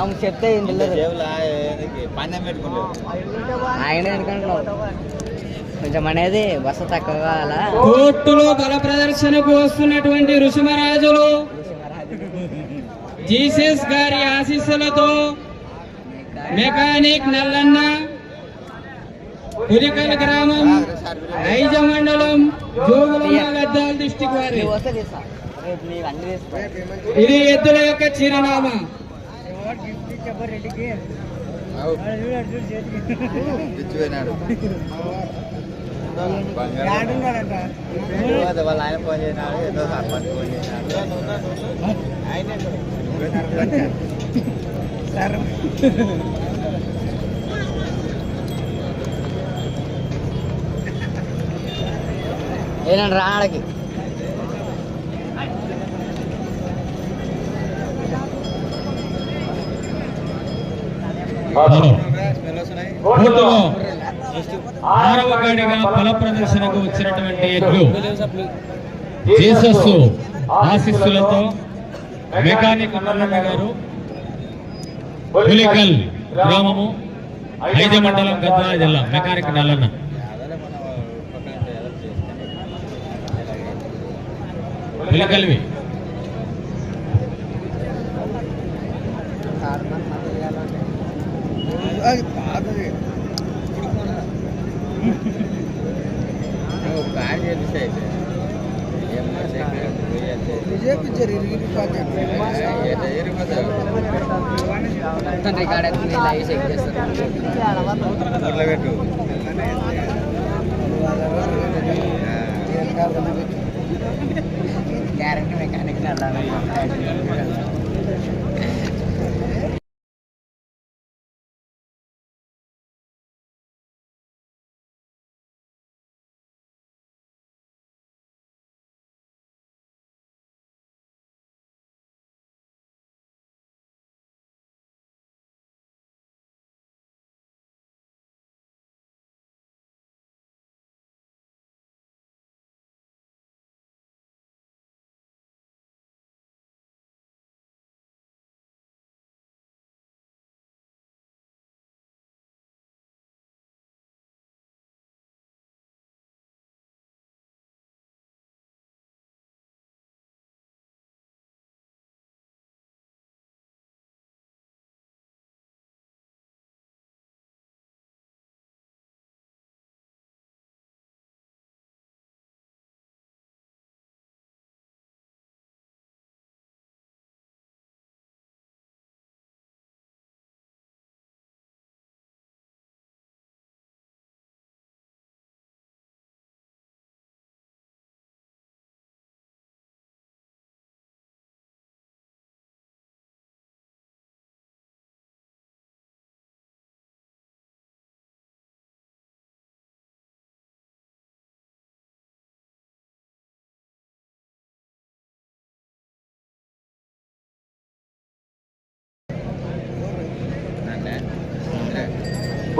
ఆమె చెప్తే ఆయన ఎందుకంటున్నావు కొంచెం అనేది బస్సు తక్కువ అలా కోర్టులో బల ప్రదర్శనకు వస్తున్నటువంటి ఋషిమరాజులు జీసస్ గారి ఆశీస్సులతో మెకానిక్ నల్లన్న పులికల్ గ్రామం ఐజ మండలం జోగులమ్మ గద్దాల డిస్టిక్ వారి. ఇది ఎద్దుల యొక్క చిరునామా. పిచ్చిపోయినాడు వాళ్ళ ఆయన ఫోన్ చేసినాడు ఏదో సర్పంచ్ ఫోన్ చేసినాడు. ఏనండి రానడికి ఆరవ గడిగా ఫల ప్రదర్శనకు వచ్చినటువంటి ఎడ్లు జీసస్ ఆశిస్సులతో మెకానిక్ నల్లన్న గారు పులికల్ గ్రామము ఐదు మండలం గద్వాల జిల్లా మెకానిక్ నల్లన్న. పులికల్వి. బ్యాగ్ చేస్తే అయితే మొత్తం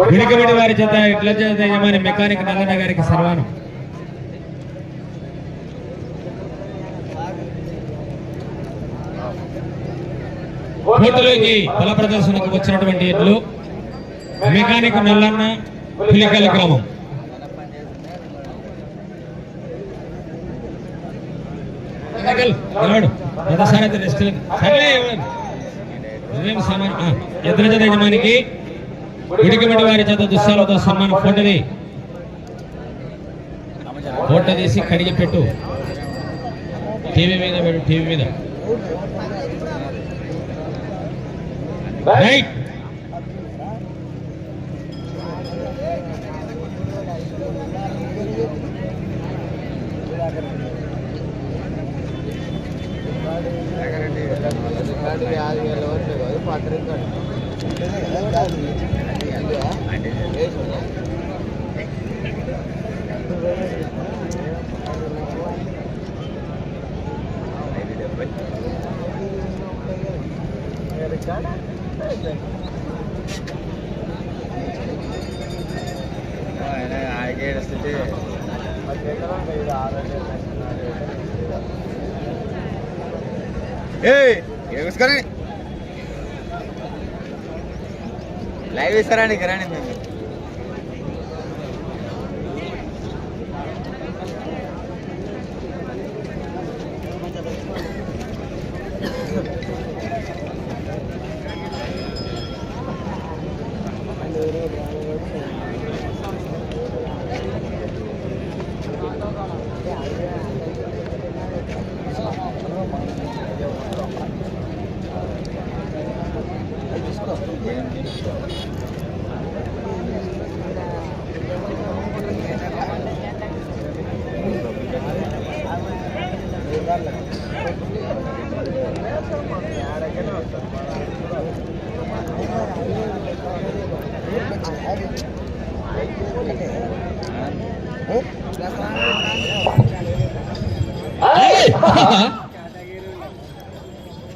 వెనుకబడి వారి చేత ఇట్ల చేత యజమాని మెకానిక్ నల్లన్న గారికి సర్వానం. కోర్టులోకి బల ప్రదర్శనకు వచ్చినటువంటి ఎడ్లు మెకానిక్ నల్లన్న పులికల గ్రామం. ఎదురు యజమానికి ఉడికిబడి వారి చేత దుస్సాలతో సన్మానం ఫోటోది ఫోటో తీసి కడిగి పెట్టు. టీవీ మీద పెట్టు టీవీ మీద. రైట్ કરાણી કરાણી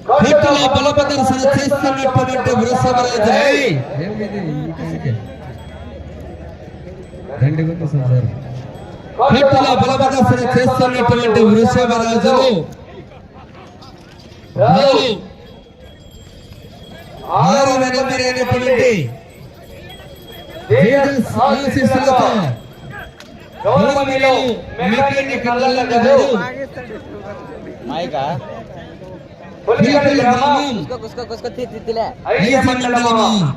కోర్టులో బల ప్రదర్శన చేస్తున్నటువంటి వృషభరాజు. కోర్టులో బల ప్రదర్శన చేస్తున్నటువంటి వృషభరాజులు రాజు! ఆరు తేజస్ ఆశీస్సులతో గౌరవనీయులు మెకానిక్ గారు. మైకా పులికల గ్రామం కుస్కో కుస్కో కుస్కో తీ తీ తీలే ఐదు మండలము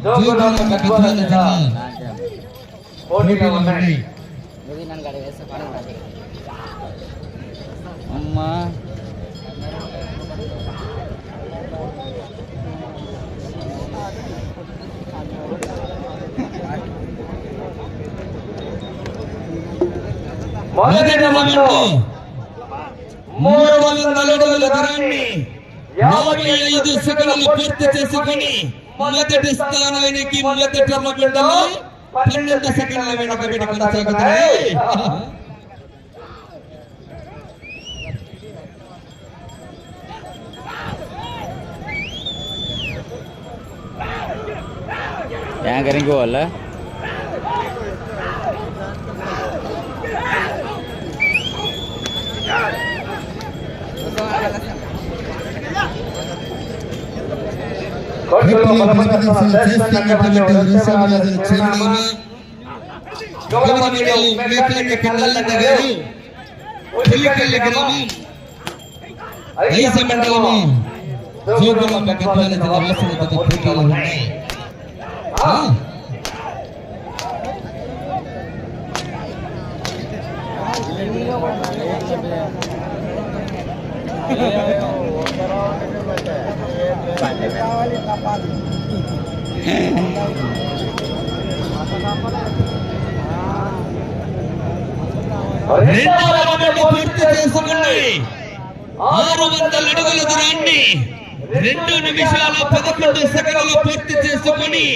జోగులాంబ గద్వాల జిల్లా పోటీలో ఉన్నాయి ఇది నన్ను గడి వేస్తే పని అమ్మా మొదటి రౌండ్లో మూడు వందల అడుగుల దూరాన్ని యాభై ఐదు సెకండ్లు పూర్తి చేసుకొని మొదటి స్థానానికి మొదటి రౌండ్లో పన్నెండు సెకండ్ల వెనుకబడి కొనసాగుతున్నాయి యాంకరింగ్ వాళ్ళ కోర్టులో బలప్రదర్శన చేస్తున్నటువంటి వృషభరాజుల చిరునామా గౌరవనీయులు మెకానిక్ నల్లన్న పూర్తి చేసుకుని ఆరు వందల అడుగుల దూరాన్ని రెండు నిమిషాల పదకొండు సెకండ్లు పూర్తి చేసుకుని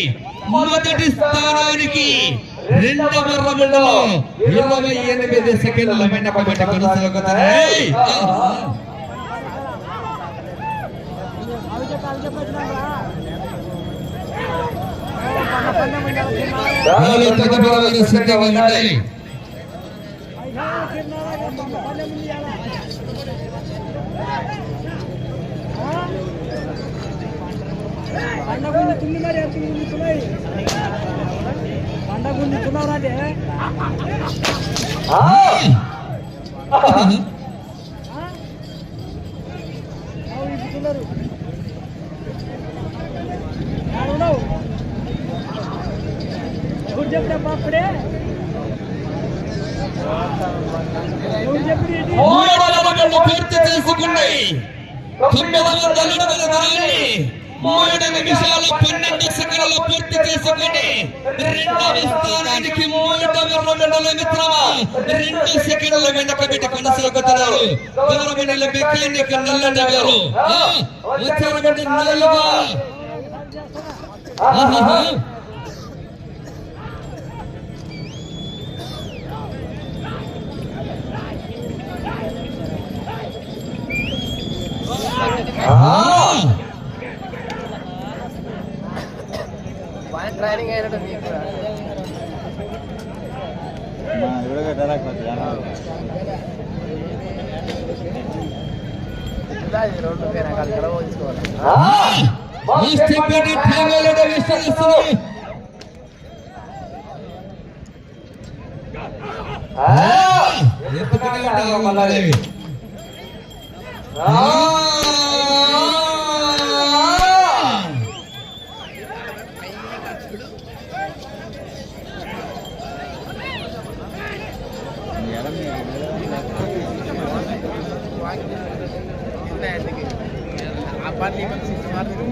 మొదటి స్థానానికి రెండవ రౌండ్లో ఇరవై ఎనిమిది సెకండ్ల వెనకబడి కొనసాగుతున్నాయి వాళ్ళు తదుపరి వారు సిద్ధంగా ఉండాలి పండగుంది తుంది మరి ఎంత గుంజుతున్నాయి పండగుంది తున్నారంటే ఇస్తున్నారు ఉన్నావు ఎవరు చెప్పినప్పా అప్పుడే ఎవరు చెప్పి మూడు రౌండ్లు పూర్తి చేసుకున్నాయి తొమ్మిది వందల అడుగుల దూరాన్ని మూడు నిమిషాల పన్నెండు సెకండ్లు పూర్తి చేసుకుని రెండవ స్థానానికి మూడవ రౌండ్లో మిత్రమా? రెండు సెకండ్ల వెనక బిడ్డ కొనసాగుతున్నారు. గౌరవనీయుల మెకానిక్ నల్లన్న గారు ఆ, వచ్చారంటే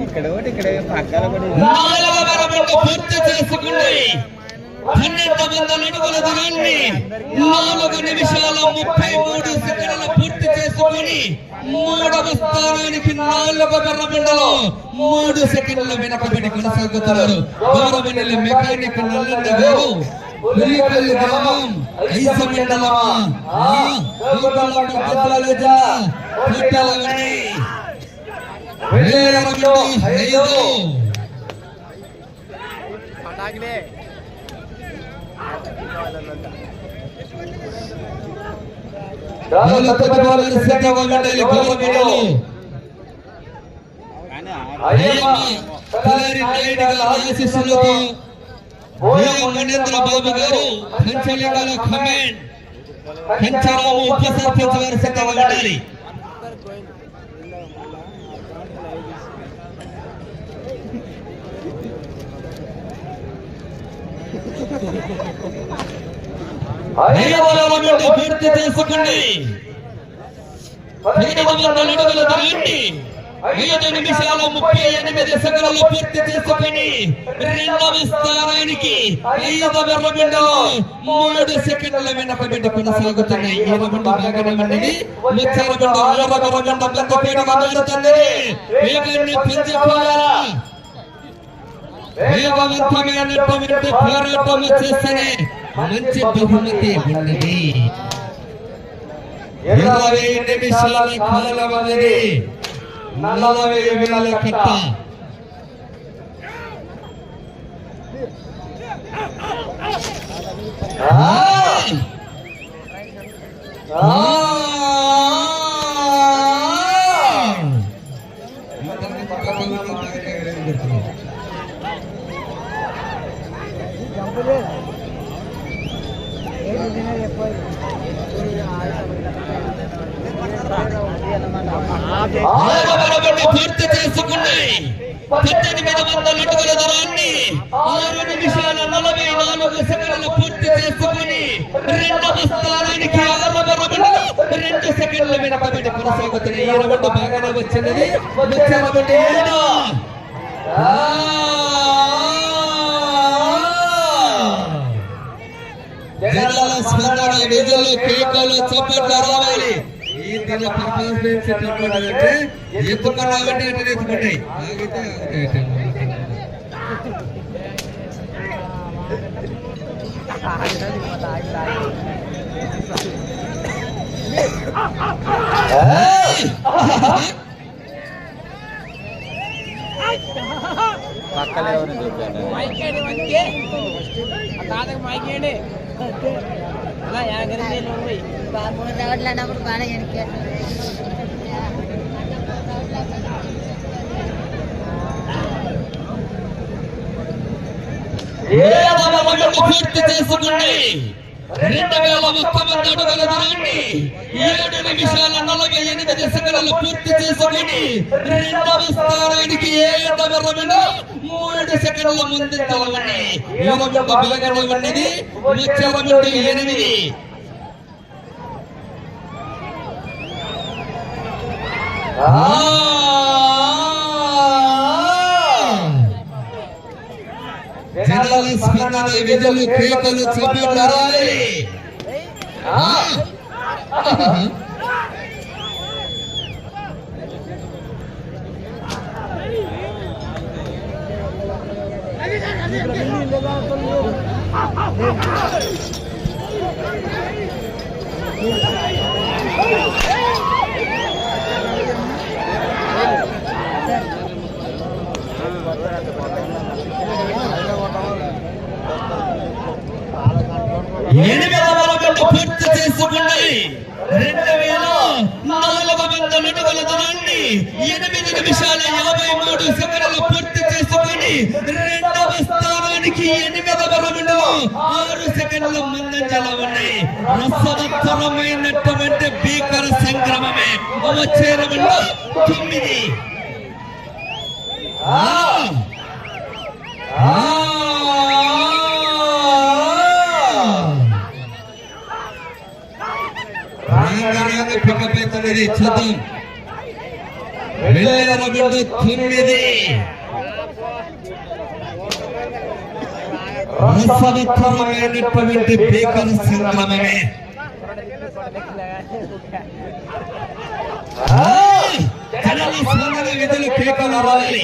ఇక్కడ ఒకటి ఇక్కడ పక్కన కూడా పూర్తి చేసుకుంది పన్నెండు వందల అడుగుల దూరాన్ని నాలుగు నిమిషాల ముప్పై మూడు సెకండ్ల పూర్తి మూడవ స్థానానికి నాలుగవ రౌండ్లో మూడు సెకండ్ల వెనకబడి కొనసాగుతున్నారు గౌరవనీయులు మెకానిక్ నల్లండి గారు పులిపల్లి గ్రామం ఐస మండలమా? ఆ, బాలర్ సిద్ధంగా ఉండాలి గౌరవనీయులు అయ్యమ్మ తలారి నాయుడు గారి ఆశీస్సులతో మణేంద్ర బాబు గారు కంచలింగాల కమాండ్. కంచరాము ఉప సర్పంచ్ గారు సిద్ధంగా ఉండాలి. ఐదవ రౌండ్ పూర్తి చేసుకోండి. ఐదు వందల ముప్పై ఎనిమిది సెకండ్లు పూర్తి చేసుకొని రెండవ స్థానానికి ఐదవ మూడు సెకండ్ల వెనకబెట్టి కొనసాగుతున్నాయి. ఈ రౌండ్ బాగానే పెద్ద పేరుగా మారుతుంది వేగాన్ని పెంచుకోవాలా? వేగవంతమైనటువంటి పోరాటం చేస్తేనే మంచి బహుమతి ఉన్నది ఇరవై నిమిషాల కాలం అనేది నలభై వేల కట్ట. ఆ! పూర్తి చేసుకున్నాయి. పద్దెనిమిది వందల అడుగుల దూరాన్ని ఆరు నిమిషాల నలభై నాలుగు సెకండ్లు పూర్తి చేసుకుని రెండవ స్థానానికి ఆరవ రౌండ్లో రెండు సెకండ్ల వెనకబడి కొనసాగుతున్నాయి ఈ రౌండ్ బాగానే వచ్చినది వచ్చే రౌండ్ ఏడు. జనాల స్పందన నిధులు కేకలు చప్పట్లు రావాలి. ఈ దిన పర్ఫార్మెన్స్ ఎట్లుంటుందంటే ఎత్తుకున్నామంటే ఎట్లా ఎత్తుకుంటాయి ఆగితే ఆగితే పక్కలే ఎవరు చూపారు మైకేండి మనకి ఆ అన్నప్పుడు బాగా చేసుకుని రెండు వేల ఒక్క మంది అడుగుల ఏడు నిమిషాల నలభై ఎనిమిది సెకండ్లు పూర్తి చేసుకుని రెండవ స్థానానికి ఏడవ రౌండ్ మూడు సెకండ్ల వచ్చే రౌండ్ ఎనిమిది. జనాల స్పందన విధులు కేకలు చప్పట్లు రావాలి ఆ! ఎనిమిదవ రౌండ్ పూర్తి చేసుకున్నాయి. రెండు వేల నాలుగు వందల అడుగుల దూరాన్ని ఎనిమిది నిమిషాల యాభై మూడు సెకండ్లు పూర్తి రెండవ స్థానానికి ఎనిమిదవ రౌండ్లో ఆరు సెకండ్ల ముందంజలో ఉన్నాయి. రసవత్తరమైనటువంటి భీకర సంగ్రమమే. వచ్చే తొమ్మిది. పికప్ అవుతున్నది. చూద్దాం. రౌండ్ తొమ్మిది. రసవత్తరమైనటువంటి భీకర సింహమే ఆ! జనాలు విధులు కేకలు రావాలి.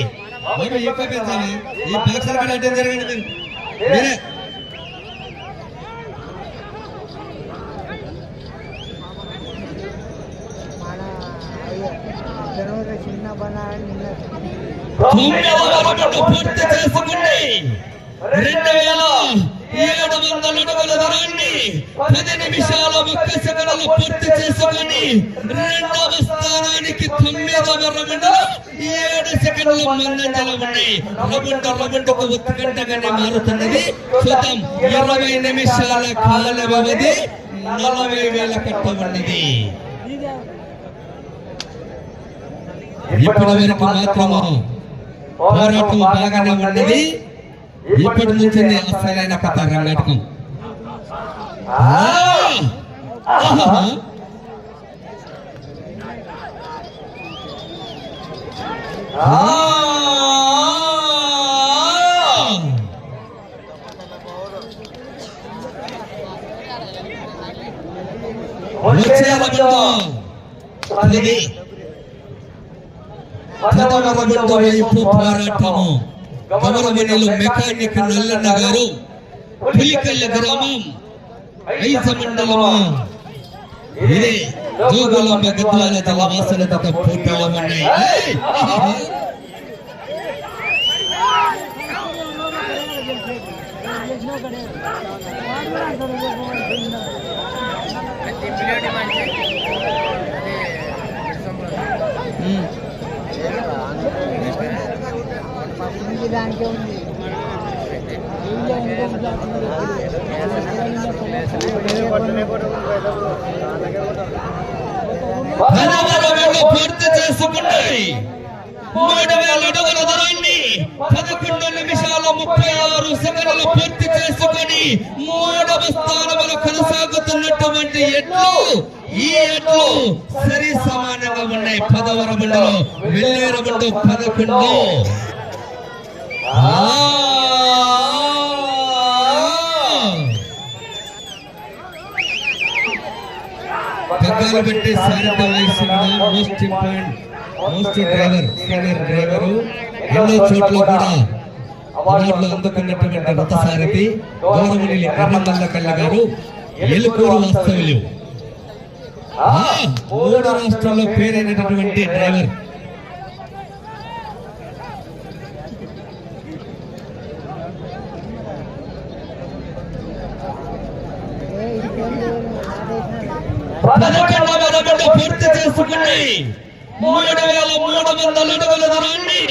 మరి ఈ పక్క ఈ బాక్సర్ జరగండి మీరే మన అయ్యో జనవరి చిన్న బనాలని నిన్న తొమ్మిదవ రౌండ్ పూర్తి చేసుకుంది రెండు వేల ఏడు వందల అడుగుల దూరాన్ని పది నిమిషాల ఒక్క సెకండ్లు పూర్తి చేసుకుని రెండవ స్థానానికి తొమ్మిదవ రౌండ్ ఏడు సెకండ్లు ముందంజలో ఉన్నాయి. రౌండ్ రౌండ్కు ఉత్కంఠగానే మారుతున్నది. చూద్దాం ఇరవై నిమిషాల కాల వ్యవధి నలభై వేల కట్ట ఉన్నది. ఇప్పటి వరకు మాత్రము పోరాటం బాగానే ఉన్నది. ఇప్పటి నుంచి అసలైన కథ రంగటకం ఆ! ఆహా! ఆ! వైపు పోరాటము గౌరవనీయులు మెకానిక్ నల్లన్న గారు పులికల్ల గ్రామం ఐస మండలము ఇది జోగులాంబ గద్వాల జల వాసనతో పోటీలో ఉన్నాయి దానికే ఉంది. పూర్తి చేసుకున్నాయి. మూడు వేల అడుగుల దూరాన్ని పదకొండు నిమిషాల ముప్పై ఆరు సెకండ్లు పూర్తి చేసుకొని మూడవ స్థానంలో కొనసాగుతున్నటువంటి ఎట్లు ఈ ఎట్లు సరి సమానంగా ఉన్నాయి. పదవ రబండలో వెళ్ళే రబండు పదకొండు. ఆ! పెట్టి సారథ్యం వహిస్తున్న most important most driver senior driver ఎన్నో చోట్ల కూడా అవార్డులు అందుకున్నటువంటి రథ సారథి గౌరవనీయులు ఎర్రమల్ల కళ్ళ గారు ఎలుకూరు వాస్తవ్యులు మూడు రాష్ట్రాల్లో పేరైనటువంటి డ్రైవర్ పదకొండవ పూర్తి చేసుకుని మూడు వేల మూడు వందల అడుగుల దూరాన్ని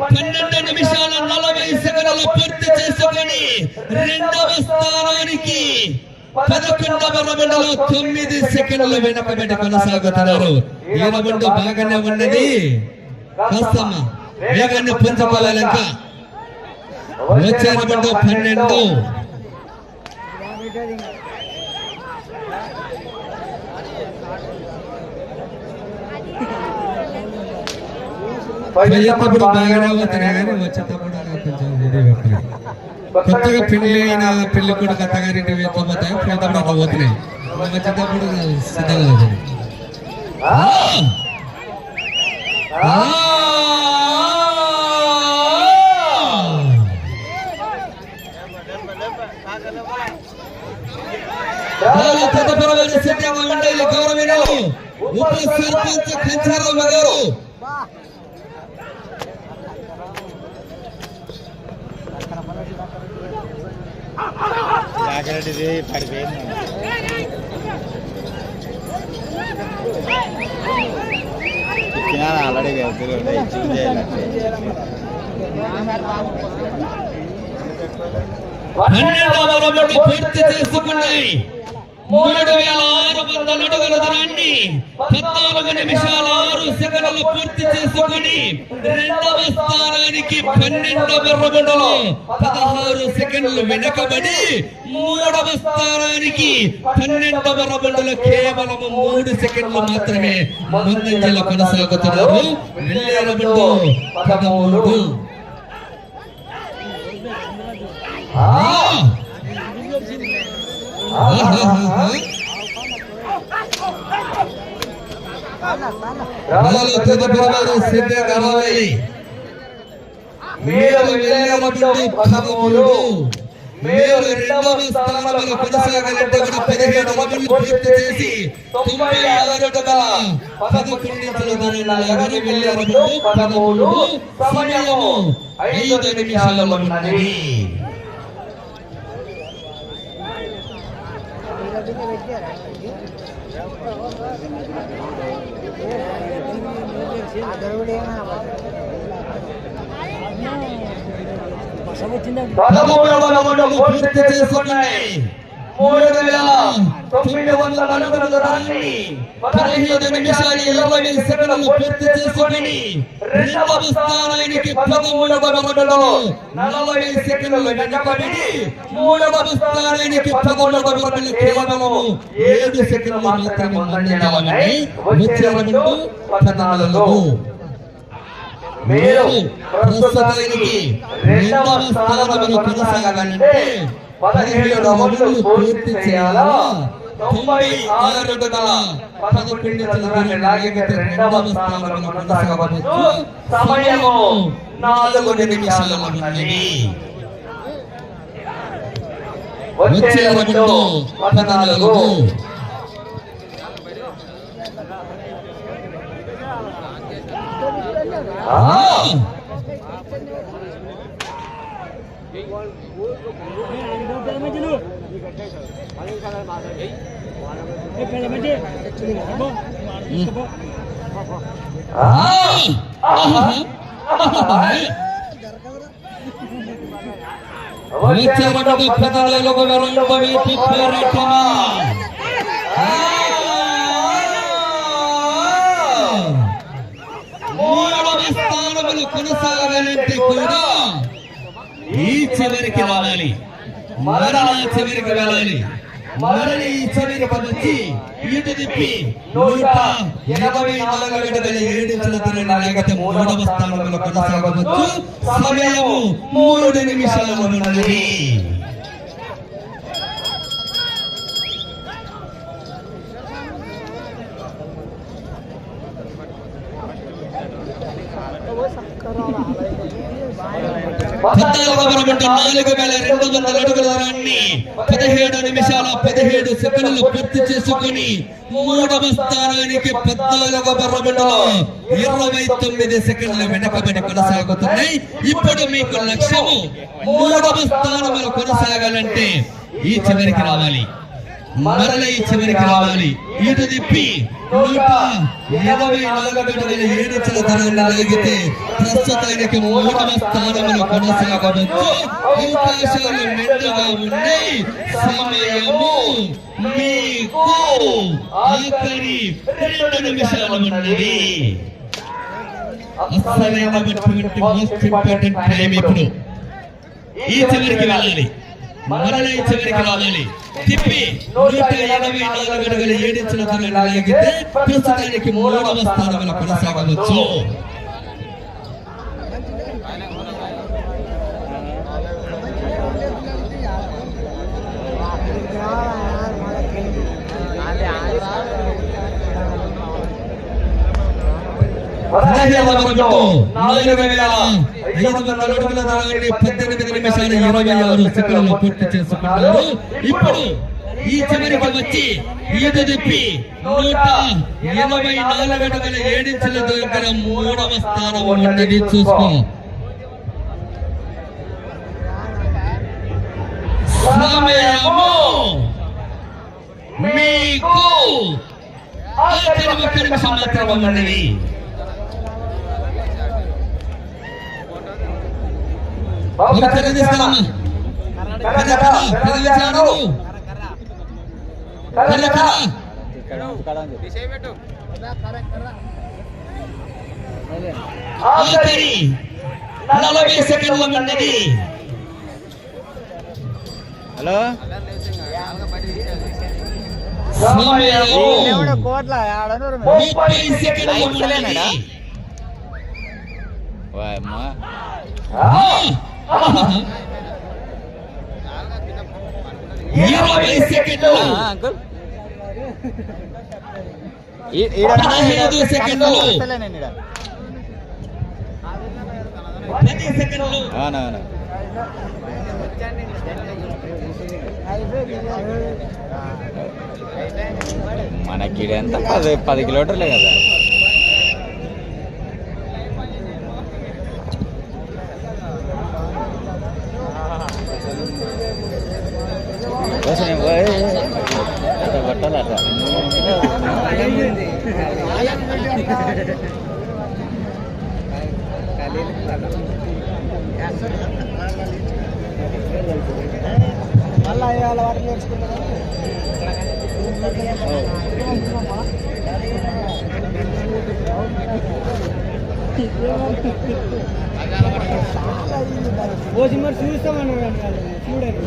పన్నెండు నిమిషాల నలభై సెకండ్లు పూర్తి చేసుకొని రెండవ స్థానానికి పదకొండవ రౌండ్లో తొమ్మిది సెకండ్లు వెనకబెట్టి కొనసాగుతున్నారు. ఈ రౌండ్ బాగానే ఉన్నది. కాస్తమ్మ వేగాన్ని పుంజుకోవాలి వచ్చే రౌండ్ పన్నెండు. పోయేటప్పుడు బాగానే పోతున్నాయి కానీ వచ్చేటప్పుడు కొంచెం ఇది అవుతుంది. కొత్తగా పెళ్ళి అయిన పెళ్ళి కూడా అత్తగారింటి ఎట్లా పోతాయి పోయేటప్పుడు అట్లా పోతున్నాయి వచ్చేటప్పుడు సిద్ధంగా అవుతుంది ఆ! ఆ! చాలా తదుపరి సిద్ధంగా ఉండాలి గౌరవనీయులు ఉప సర్పంచ్ కంచారావు గారు జాగ్రత్తది పడిపోయింది. ఇచ్చినా ఆల్రెడీ వెళ్తుంది చూసి చేయాలి పూర్తి చేసుకున్నాయి. మూడు వేల ఆరు వందల అడుగుల దూరాన్ని పద్నాలుగు నిమిషాల ఆరు సెకండ్లు పూర్తి చేసుకుని రెండవ స్థానానికి పన్నెండవ రౌండ్లో పదహారు సెకండ్లు వెనకబడి మూడవ స్థానానికి పన్నెండవ రౌండ్లో కేవలం మూడు సెకండ్లు మాత్రమే ముందంజలో కొనసాగుతున్నారు. రౌండ్ పదమూడు. ఆ! తదుపరి వారు మీరు పదమూడు మీరు రెండవ స్థానంలో కొనసాగాలంటే కూడా పదిహేడు పూర్తి చేసి తొంభై అడుగుల పదమూడు సమయము ఐదు నిమిషాలలో ఉన్నది పదమూడవ రౌండ్ పూర్తి చేసుకున్నాయి మూడు వేల తొమ్మిది వందల అడుగుల దూరాన్ని పదిహేను నిమిషాలు ఇరవై సెకండ్లు పూర్తి చేసుకుని రెండవ స్థానానికి పదమూడవ రౌండ్లో నలభై సెకండ్లు వెనకబడి మూడవ స్థానానికి పదమూడవ రౌండ్లు కేవలం ఏడు సెకండ్లు మాత్రమే ముందంజలో వచ్చే రౌండ్ పద్నాలుగు. మీరు ప్రస్తుతానికి రెండవ స్థానంలో కొనసాగాలంటే పదిహేడు రౌండ్లు పూర్తి చేయాలా? తొంభై ఆరు అడుగుల పదకొండు దూరాన్ని లాగితే రెండవ స్థానంలో కొనసాగవచ్చు సమయము నాలుగు నిమిషాలు ఉన్నది వచ్చే రౌండ్ పద్నాలుగు. ఆ. వచ్చేవాడు పదాలకు రెండు వేటి పేరెట్టమా మూడవ స్థానములు కొనసాగాలంటే కూడా ఈ చివరికి రావాలి మరణ చివరికి వెళ్ళాలి మరలి ఈ చివరికి వచ్చి ఈట తిప్పి నూట ఎనభై నాలుగు అడుగుల ఏడు చదువుతున్న లేకపోతే మూడవ స్థానంలో కొనసాగవచ్చు. సమయము మూడు నిమిషాలు ఉన్నది పద్నాలుగవ నాలుగు వేల రెండు వందల అడుగుల దూరాన్ని పదిహేడు నిమిషాల పదిహేడు సెకండ్లు పూర్తి చేసుకుని మూడవ స్థానానికి పద్నాలుగు రౌండ్లో ఇరవై తొమ్మిది సెకండ్లు వెనకబడి కొనసాగుతున్నాయి. ఇప్పుడు మీకు లక్ష్యము మూడవ స్థానంలో కొనసాగాలంటే ఈ చివరికి రావాలి. మరల ఈ చివరికి రావాలి. ఇటు తిప్పి నూట ఇరవై నాలుగు అడుగుల ఏడు అడిగితే ప్రస్తుత ఆయనకి మూడవ స్థానంలో కొనసాగవచ్చు. అవకాశాలు మెండుగా ఉన్నాయి. సమయము మీకు ఆఖరి రెండు నిమిషాలు ఉన్నది. అసలైనటువంటి మోస్ట్ ఇంపార్టెంట్ టైం ఇప్పుడు. ఈ చివరికి వెళ్ళాలి. మరల చివరికి రావాలి. తిప్పి నూట ఎనభై నాలుగు అడుగుల ఏడించిన తరలి లాగితే ప్రస్తుతానికి మూడవ స్థానంలో కొనసాగవచ్చు. పదిహేడవ రౌండ్లో నాలుగు వేల ఐదు వందల అడుగుల దూరాన్ని పద్దెనిమిది నిమిషాలు ఇరవై ఆరు సెకండ్లు పూర్తి చేసుకున్నారు ఇప్పుడు ఈ చివరికి వచ్చి ఈత తిప్పి నూట ఎనభై నాలుగు అడుగుల ఏడించుల దగ్గర మూడవ స్థానం ఉన్నది. చూసుకో. సమయము మీకు ఆఖరి ఒక్క నిమిషం మాత్రం ఉన్నది. ఒకసారి తీసుకురామ్మా కర్ర కర్ర కదిలించాడు కర్ర కర్ర ఆఖరి నలభై సెకండ్ల ఉన్నది. హలో? కోట్ల ఆడనూరు ముప్పై సెకండ్ల ఉన్నది. వాయమ్మా ఇరవై సెకండ్లు అంకుల్ పదహైదు సెకండ్లు. వస్తలేనండి పది సెకండ్లు అవునవును మనకి ఎంత పది పది కిలోమీటర్లే కదా మళ్ళీ ఇవాళ వాటి నేర్చుకుంటారు రోజు మరి చూస్తామన్నాడు చూడండి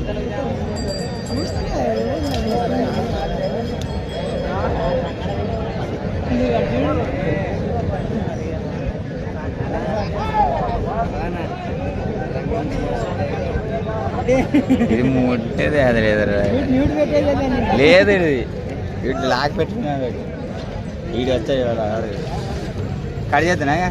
చూస్తే ఇది ముట్టేది అది లేదురా లేదు ఇది. వీటి లాక్ పెట్టినా వీడు వచ్చాయి ఇవాళ కట్ చేద్దానా ఇక?